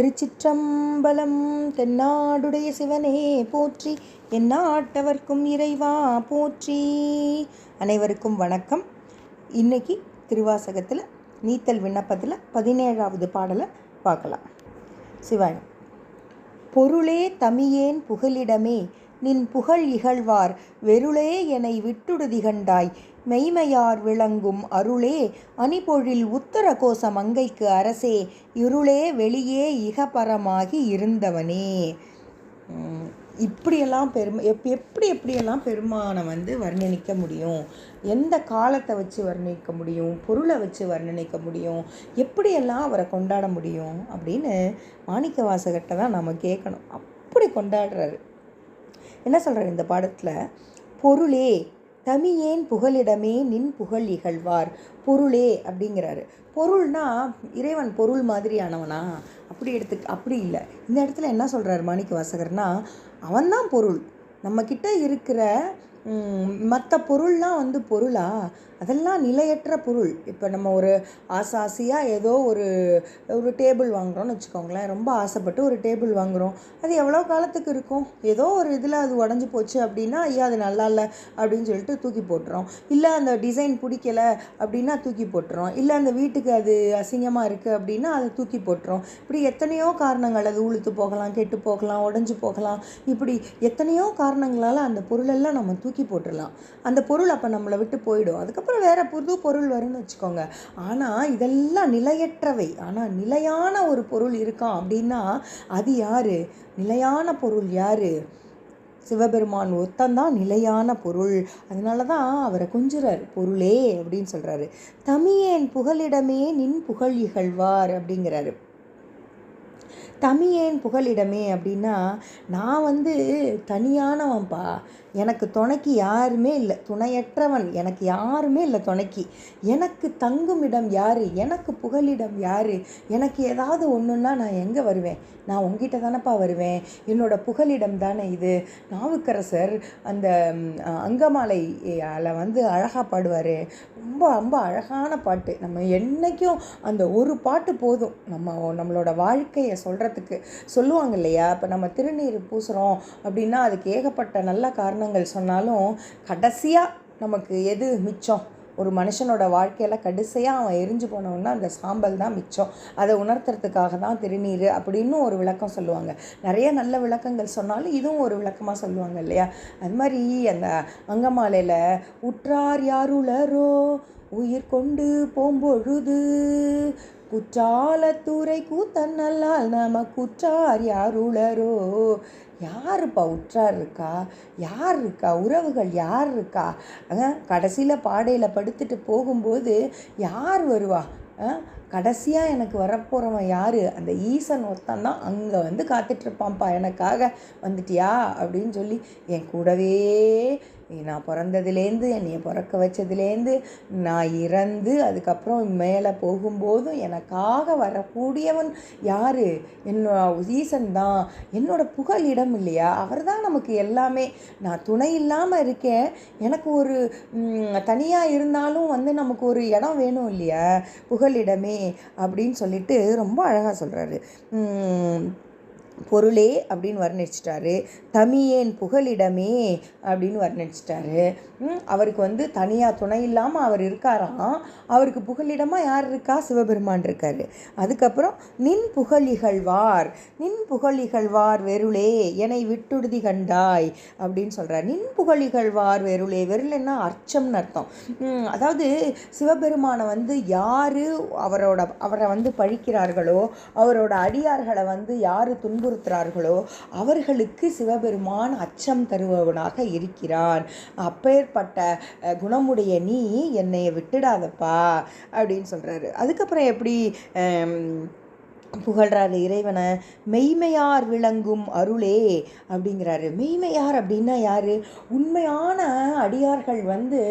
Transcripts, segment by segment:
திருச்சிற்றம்பலம் தென்னாடுடைய சிவனே போற்றி. எந்நாட்டவர்க்கும் இறைவா போற்றி. அனைவருக்கும் வணக்கம். இன்னைக்கு திருவாசகத்தில் நீத்தல் விண்ணப்பத்தில் பதினேழாவது பாடலை பார்க்கலாம். சிவாயம். பொருளே தமியேன் புகலிடமே நின் புகழ் இகழ்வார் வெருளே எனை விட்டுடுதிகண்டாய். மெய்மையார் விளங்கும் அருளே அணிபொழில் உத்தர கோச மங்கைக்கு அரசே இருளே வெளியே இகபரமாகி இருந்தவனே. இப்படியெல்லாம் பெருமை எப் எப்படி எப்படியெல்லாம் பெருமானை வந்து வர்ணனிக்க முடியும்? எந்த காலத்தை வச்சு வர்ணிக்க முடியும்? பொருளை வச்சு வர்ணிக்க முடியும்? எப்படியெல்லாம் அவரை கொண்டாட முடியும்? அப்படின்னு மாணிக்க வாசகர்கிட்ட தான் நம்ம கேட்கணும் அப்படி கொண்டாடுறாரு. என்ன சொல்கிறார் இந்த பாடத்தில்? பொருளே தமியேன் புகலிடமே நின் புகழ் இகழ்வார்? பொருளே அப்படிங்கிறாரு. பொருள்னா இறைவன் பொருள் மாதிரியானவனா? அப்படி எடுத்து அப்படி இல்லை. இந்த இடத்துல என்ன சொல்கிறார் மாணிக்க வாசகர்னா அவன்தான் பொருள். நம்மக்கிட்ட இருக்கிற மற்ற பொருள்லாம் வந்து பொருளா? அதெல்லாம் நிலையற்ற பொருள். இப்போ நம்ம ஒரு ஆசை ஆசையாக ஏதோ ஒரு ஒரு டேபிள் வாங்குகிறோம்னு வச்சுக்கோங்களேன். ரொம்ப ஆசைப்பட்டு ஒரு டேபிள் வாங்குகிறோம் அது எவ்வளோ காலத்துக்கு இருக்கும்? ஏதோ ஒரு இதில் அது உடஞ்சி போச்சு அப்படின்னா ஐயா அது நல்லா இல்லை அப்படின்னு சொல்லிட்டு தூக்கி போட்டுறோம். இல்லை அந்த டிசைன் பிடிக்கல அப்படின்னா தூக்கி போட்டுறோம். இல்லை அந்த வீட்டுக்கு அது அசிங்கமாக இருக்குது அப்படின்னா அதை தூக்கி போட்டுறோம். இப்படி எத்தனையோ காரணங்கள். அது உளுத்து போகலாம் கெட்டு போகலாம் உடஞ்சி போகலாம். இப்படி எத்தனையோ காரணங்களால் அந்த பொருளெல்லாம் நம்ம தூக்கி போட்டுடலாம் அந்த பொருள் அப்போ நம்மளை விட்டு போயிடும். அதுக்கப்புறம் வேறு புது பொருள் வரும்னு வச்சுக்கோங்க. ஆனால் இதெல்லாம் நிலையற்றவை. ஆனால் நிலையான ஒரு பொருள் இருக்கான் அப்படின்னா அது யார்? நிலையான பொருள் யார்? சிவபெருமான் ஒத்தந்தான் நிலையான பொருள். அதனால தான் அவரை கொஞ்சுறார். பொருளே அப்படின்னு சொல்கிறாரு தமியேன் புகழிடமே நின் புகழ் இகழ்வார் அப்படிங்கிறாரு. தமியேன் புகலிடமே அப்படின்னா நான் வந்து தனியானவன்ப்பா எனக்கு துணைக்கு யாருமே இல்லை. துணையற்றவன். எனக்கு யாருமே இல்லை துணைக்கு. எனக்கு தங்கும் இடம் யார்? எனக்கு புகலிடம் யார்? எனக்கு ஏதாவது ஒன்றுன்னா நான் எங்கே வருவேன்? நான் உங்ககிட்ட தானப்பா வருவேன். என்னோட புகலிடம் தானே இது. நாவுக்கரசர் அந்த அங்கமாலை அதில் வந்து அழகாக பாடுவார். ரொம்ப ரொம்ப அழகான பாட்டு. நம்ம என்றைக்கும் அந்த ஒரு பாட்டு போதும். நம்ம நம்மளோட வாழ்க்கையை சொல்கிறதுக்கு சொல்லுவாங்க இல்லையா? இப்போ நம்ம திருநீர் பூசுகிறோம் அப்படின்னா அதுக்கு ஏகப்பட்ட நல்ல காரணங்கள் சொன்னாலும் கடைசியாக நமக்கு எது மிச்சம்? ஒரு மனுஷனோட வாழ்க்கையில் கடைசியாக அவன் எரிஞ்சு போனவன்னா அந்த சாம்பல் தான் மிச்சம். அதை உணர்த்துறதுக்காக தான் திருநீர் அப்படின்னு ஒரு விளக்கம் சொல்லுவாங்க. நிறைய நல்ல விளக்கங்கள் சொன்னாலும் இதுவும் ஒரு விளக்கமாக சொல்லுவாங்க இல்லையா? அது மாதிரி அந்த அங்கமாலையில் உற்றார் யாருளரோ? உயிர் கொண்டு போம்பொழுது? குற்றாலத்துறை கூத்தன் நல்லால் நம குற்றார் யாருளரோ? யாருப்பா உற்றார் இருக்கா யார் இருக்கா உறவுகள் யார் இருக்கா கடைசியில் பாடையில் படுத்துட்டு போகும்போது யார் வருவா? கடைசியாக எனக்கு வரப்போகிறவன் யார்? அந்த ஈசன் ஒருத்தன் தான் அங்கே வந்து காத்துட்ருப்பான்ப்பா எனக்காக வந்துட்டியா? அப்படின்னு சொல்லி என் கூடவே நான் பிறந்ததுலேருந்து என்னைய பிறக்க வச்சதுலேருந்து நான் இறந்து அதுக்கப்புறம் மேலே போகும்போதும் எனக்காக வரக்கூடியவன் யார்? என்னோட ஈசன் தான். என்னோட புகழ் இடம் இல்லையா? அவர் தான் நமக்கு எல்லாமே. நான் துணை இல்லாமல் இருக்கேன். எனக்கு ஒரு தனியாக இருந்தாலும் வந்து நமக்கு ஒரு இடம் வேணும் இல்லையா? புகழிடமே அப்படின்னு சொல்லிட்டு ரொம்ப அழகாக சொல்கிறாரு பொருளே அப்படின்னு வர்ணிச்சிட்டாரு. தமியேன் புகலிடமே அப்படின்னு வர்ணிச்சிட்டாரு. அவருக்கு வந்து தனியாக துணை இல்லாமல் அவர் இருக்காராம். அவருக்கு புகலிடமாக யார் இருக்கா? சிவபெருமான் இருக்காரு. அதுக்கப்புறம் நின் புகழிகழ்வார் நின் புகழிகழ்வார் வெருளே என்னை விட்டுடுதி கண்டாய் அப்படின்னு சொல்கிறார் நின் புகழிகழ்வார் வெருளே வெருளேன்னா அர்ச்சம்னு அர்த்தம். அதாவது சிவபெருமானை வந்து யார் அவரோட அவரை வந்து பழிக்கிறார்களோ அவரோட அடியார்களை வந்து யார் துன்புறுத்துறார்களோ அவர்களுக்கு சிவபெருமான் அச்சம் தருபவனாக இருக்கிறான். அப்பேற்பட்ட குணமுடைய நீ என்னை விட்டுடாதப்பா அப்படின்னு சொல்கிறாரு அதுக்கப்புறம் எப்படி ஆம், புகழ்றாரு இறைவனை? மெய்மையார் விளங்கும் அருளே அப்படிங்கிறாரு. மெய்மையார் அப்படின்னா யார்? உண்மையான அடியார்கள் வந்து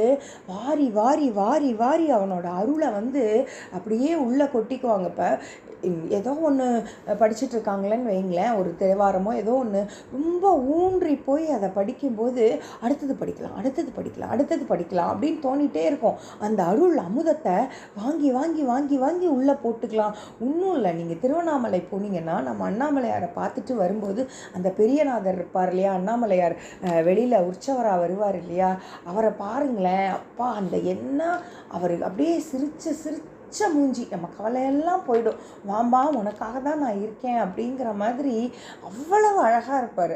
வாரி வாரி வாரி வாரி அவனோட அருளை வந்து அப்படியே உள்ளே கொட்டிக்குவாங்க இப்போ ஏதோ ஒன்று படிச்சுட்டு இருக்காங்களேன்னு வைங்களேன் ஒரு தேவாரமோ ஏதோ ஒன்று ரொம்ப ஊன்றி போய் அதை படிக்கும்போது அடுத்தது படிக்கலாம் அடுத்தது படிக்கலாம் அடுத்தது படிக்கலாம் அப்படின்னு தோணிகிட்டே இருக்கும். அந்த அருள் அமுதத்தை வாங்கி வாங்கி வாங்கி வாங்கி உள்ளே போட்டுக்கலாம். ஒன்றும் இல்லை. நீங்கள் திருவண்ணாமலை போனீங்கன்னா நம்ம அண்ணாமலையாரை பார்த்துட்டு வரும்போது அந்த பெரியநாதர் இருப்பார் இல்லையா அண்ணாமலையார் வெளியில் உற்சவராக வருவார் இல்லையா அவரை பாருங்களேன். அப்பா அந்த என்ன அவர் அப்படியே சிரித்து சிரித்து பச்சை மூஞ்சி. நம்ம கவலையெல்லாம் போயிடும். வாம்பா உனக்காக தான் நான் இருக்கேன் அப்படிங்கிற மாதிரி அவ்வளவு அழகாக இருப்பார்.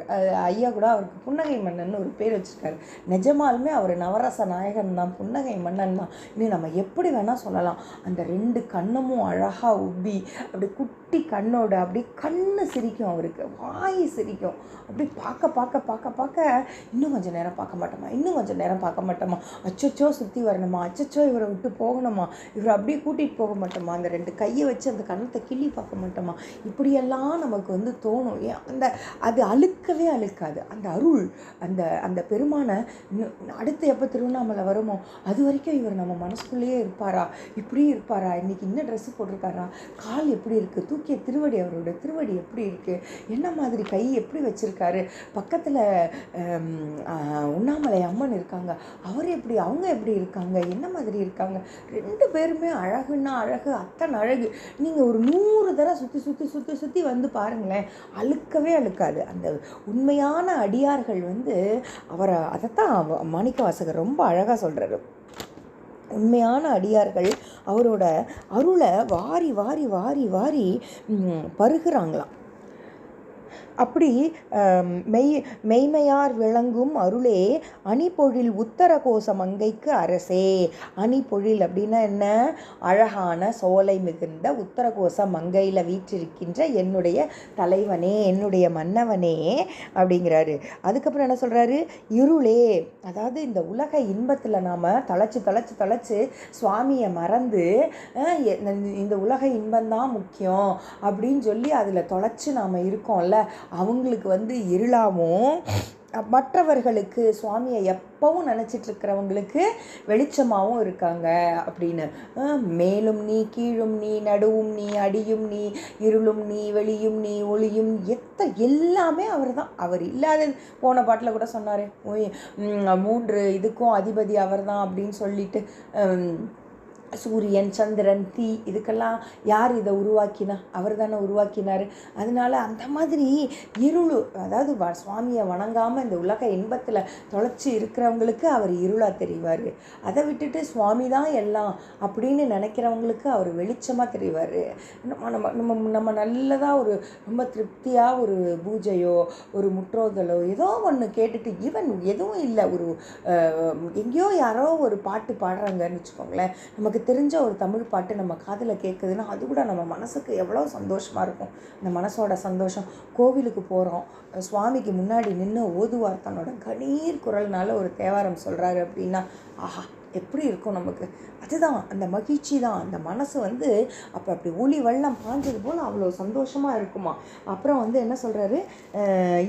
ஐயா கூட அவருக்கு புன்னகை மன்னன் ஒரு பேர் வச்சுருக்காரு. நிஜமாலுமே அவர் நவரச நாயகன் தான். புன்னகை மன்னன் தான். இன்னும் நம்ம எப்படி வேணால் சொல்லலாம். அந்த ரெண்டு கண்ணமும் அழகாக உப்பி அப்படி குட்டி கண்ணோட அப்படி கண்ணு சிரிக்கும் அவருக்கு. வாய் சிரிக்கும். அப்படி பார்க்க பார்க்க பார்க்க பார்க்க இன்னும் கொஞ்சம் நேரம் பார்க்க மாட்டோமா? இன்னும் கொஞ்சம் நேரம் பார்க்க மாட்டோமா? அச்சச்சோ சுற்றி வரணுமா? அச்சச்சோ இவரை விட்டு போகணுமா? இவரை அப்படியே கூட்டி கூட்டிகிட்டு போக மாட்டோமா? அந்த ரெண்டு கையை வச்சு அந்த கன்னத்தை கிள்ளி பார்க்க மாட்டோமா? இப்படியெல்லாம் நமக்கு வந்து தோணும். ஏன்? அந்த அது அழுக்கவே அழுக்காது. அந்த அருள் அந்த அந்த பெருமானை அடுத்து எப்போ திருவண்ணாமலை வருமோ அது வரைக்கும் இவர் நம்ம மனசுக்குள்ளேயே இருப்பாரா? இப்படி இருப்பாரா? இன்னைக்கு இன்னும் ட்ரெஸ்ஸு போட்டிருக்காரா? கால் எப்படி இருக்குது தூக்கிய திருவடி அவரோட திருவடி எப்படி இருக்குது என்ன மாதிரி கை எப்படி வச்சுருக்காரு? பக்கத்தில் உண்ணாமலை அம்மன் இருக்காங்க. அவர் எப்படி அவங்க எப்படி இருக்காங்க? என்ன மாதிரி இருக்காங்க? ரெண்டு பேருமே அழகுன்னா அழகு அத்தனை அழகு. நீங்கள் ஒரு நூறு தடவை சுற்றி சுற்றி சுற்றி சுற்றி வந்து பாருங்களேன் அழுக்கவே அழுக்காது. அந்த உண்மையான அடியார்கள் வந்து அவரை அதைத்தான் மாணிக்க வாசகர் ரொம்ப அழகாக சொல்கிறாரு உண்மையான அடியார்கள் அவரோட அருளை வாரி வாரி வாரி வாரி பருகிறாங்களாம். அப்படி மெய் மெய்மையார் விளங்கும் அருளே அணிபொழில் உத்தர கோச மங்கைக்கு அரசே. அணிபொழில் அப்படின்னா என்ன? அழகான சோலை மிகுந்த உத்தர கோச மங்கையில் வீற்றிருக்கின்ற என்னுடைய தலைவனே என்னுடைய மன்னவனே அப்படிங்கிறாரு. அதுக்கப்புறம் என்ன சொல்கிறாரு இருளே. அதாவது இந்த உலக இன்பத்தில் நாம் தழைச்சு தலைச்சு தலைச்சு சுவாமியை மறந்து இந்த உலக இன்பம்தான் முக்கியம் அப்படின்னு சொல்லி அதில் தொலைச்சு நாம் இருக்கோம்ல. அவங்களுக்கு வந்து இருளாகவும் மற்றவர்களுக்கு சுவாமியை எப்பவும் நினச்சிட்டு இருக்கிறவங்களுக்கு வெளிச்சமாகவும் இருக்காங்க அப்படின்னு. மேலும் நீ கீழும் நீ நடுவும் நீ அடியும் நீ இருளும் நீ வெளியும் நீ ஒளியும் எத்த எல்லாமே அவர் தான் அவர் இல்லாத போன பாட்டில் கூட சொன்னார் மூன்று இதுக்கும் அதிபதி அவர் தான் அப்படின்னு சொல்லிட்டு சூரியன் சந்திரன் தீ இதுக்கெல்லாம் யார் இதை உருவாக்கினா? அவர் தானே உருவாக்கினார். அதனால அந்த மாதிரி இருளு அதாவது வ சுவாமியை வணங்காமல் இந்த உலக இன்பத்தில் தொலைச்சி இருக்கிறவங்களுக்கு அவர் இருளாக தெரிவார். அதை விட்டுட்டு சுவாமி தான் எல்லாம் அப்படின்னு நினைக்கிறவங்களுக்கு அவர் வெளிச்சமாக தெரிவார். நம்ம நம்ம நம்ம நம்ம நல்லதாக ஒரு ரொம்ப திருப்தியாக ஒரு பூஜையோ ஒரு முற்றோதலோ ஏதோ ஒன்று கேட்டுட்டு ஈவன் எதுவும் இல்லை. ஒரு எங்கேயோ யாரோ ஒரு பாட்டு பாடுறாங்கன்னு வச்சுக்கோங்களேன். நமக்கு தெரிஞ்ச ஒரு தமிழ் பாட்டு நம்ம காதில் கேட்குதுன்னா அது கூட நம்ம மனசுக்கு எவ்வளோ சந்தோஷமாக இருக்கும். அந்த மனசோட சந்தோஷம். கோவிலுக்கு போகிறோம் சுவாமிக்கு முன்னாடி நின்று ஓதுவார் தன்னோட கணீர் குரல்னால ஒரு தேவாரம் சொல்கிறாரு அப்படின்னா ஆஹா எப்படி இருக்கும் நமக்கு? அதுதான் அந்த மகிழ்ச்சி தான் அந்த மனசு வந்து அப்போ அப்படி ஒளி வெள்ளம் பாஞ்சது போல் அவ்வளோ சந்தோஷமாக இருக்குமா? அப்புறம் வந்து என்ன சொல்கிறாரு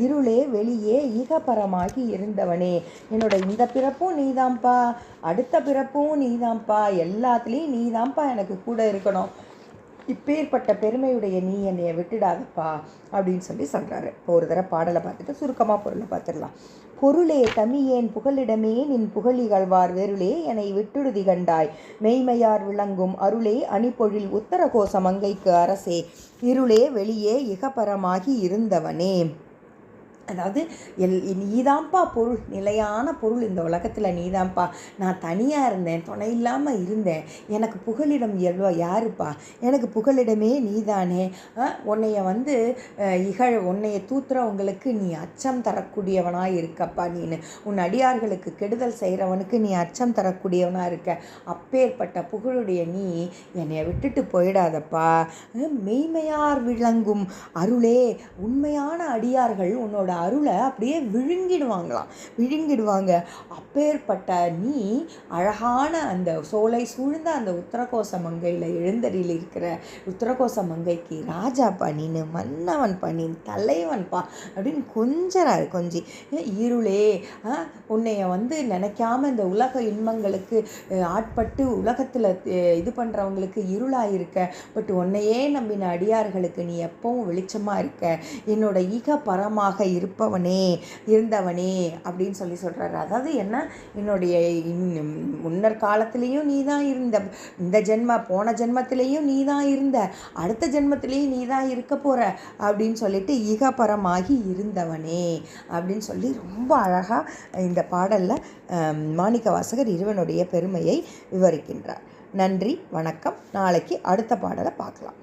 இருளே வெளியே ஈகபரமாகி இருந்தவனே. என்னோட இந்த பிறப்பும் நீதான்ப்பா அடுத்த பிறப்பும் நீதான்ப்பா எல்லாத்துலேயும் நீ தான்ப்பா எனக்கு கூட இருக்கணும். இப்பேற்பட்ட பெருமையுடைய நீ என்னைய விட்டுடாதப்பா அப்படின்னு சொல்லி சொல்கிறாரு இப்போ ஒரு தடவை பாடலை பார்த்துட்டு சுருக்கமாக பொருளை பார்த்துடலாம். பொருளே தமியேன் புகலிடமே நின் புகழிகழ்வார் வெருளே என்னை விட்டுடுதி கண்டாய். மெய்மையார் விளங்கும் அருளே அணிப்பொழில் உத்தரகோச மங்கைக்கு அரசே. இருளே வெளியே இகபரமாகி இருந்தவனே. அதாவது எல் நீதான்ப்பா பொருள் நிலையான பொருள் இந்த உலகத்தில் நீதான்ப்பா நான் தனியாக இருந்தேன் துணை இல்லாமல் இருந்தேன். எனக்கு புகலிடம் எவ்வளோ யாருப்பா? எனக்கு புகலிடமே நீதானே. ஆ, உன்னைய வந்து இகழ் உன்னைய தூத்துறவங்களுக்கு நீ அச்சம் தரக்கூடியவனாக இருக்கப்பா நீனு. உன் அடியார்களுக்கு கெடுதல் செய்கிறவனுக்கு நீ அச்சம் தரக்கூடியவனாக இருக்க. அப்பேற்பட்ட புகழுடைய நீ என்னைய விட்டுட்டு போயிடாதப்பா. மெய்மையார் விளங்கும் அருளே. உண்மையான அடியார்கள் உன்னோட அருளை அப்படியே விழுங்கிடுவாங்களாம். விழுங்கிடுவாங்க. அப்பேற்பட்ட நீ அழகான அந்த சோலை சூழ்ந்த அந்த உத்தரகோச மங்கையில் எழுந்தடியில் இருக்கிற உத்தரகோச மங்கைக்கு ராஜா பண்ணின்னு மன்னவன் பண்ணின் தலைவன் பா அப்படின்னு கொஞ்சறாரு கொஞ்சி. இருளே ஆ, உன்னைய வந்து நினைக்காம இந்த உலக இன்பங்களுக்கு ஆட்பட்டு உலகத்தில் இது பண்ணுறவங்களுக்கு இருளாக இருக்க. பட் உன்னையே நம்பின அடியார்களுக்கு நீ எப்பவும் வெளிச்சமாக இருக்க. என்னோட ஈக பரமாக இருப்பவனே இருந்தவனே அப்படின்னு சொல்லி சொல்கிறாரு அதாவது என்ன? என்னுடைய இன்- முன்னர் காலத்திலையும் நீ தான் இருந்த இந்த ஜென்ம போன ஜென்மத்திலையும் நீ தான் இருந்த அடுத்த ஜென்மத்திலையும் நீ தான் இருக்க போகிற அப்படின்னு சொல்லிட்டு ஈகபரமாகி இருந்தவனே அப்படின்னு சொல்லி ரொம்ப அழகாக இந்த பாடலில் மாணிக்க வாசகர் இருவனுடைய பெருமையை விவரிக்கின்றார். நன்றி வணக்கம். நாளைக்கு அடுத்த பாடலை பார்க்கலாம்.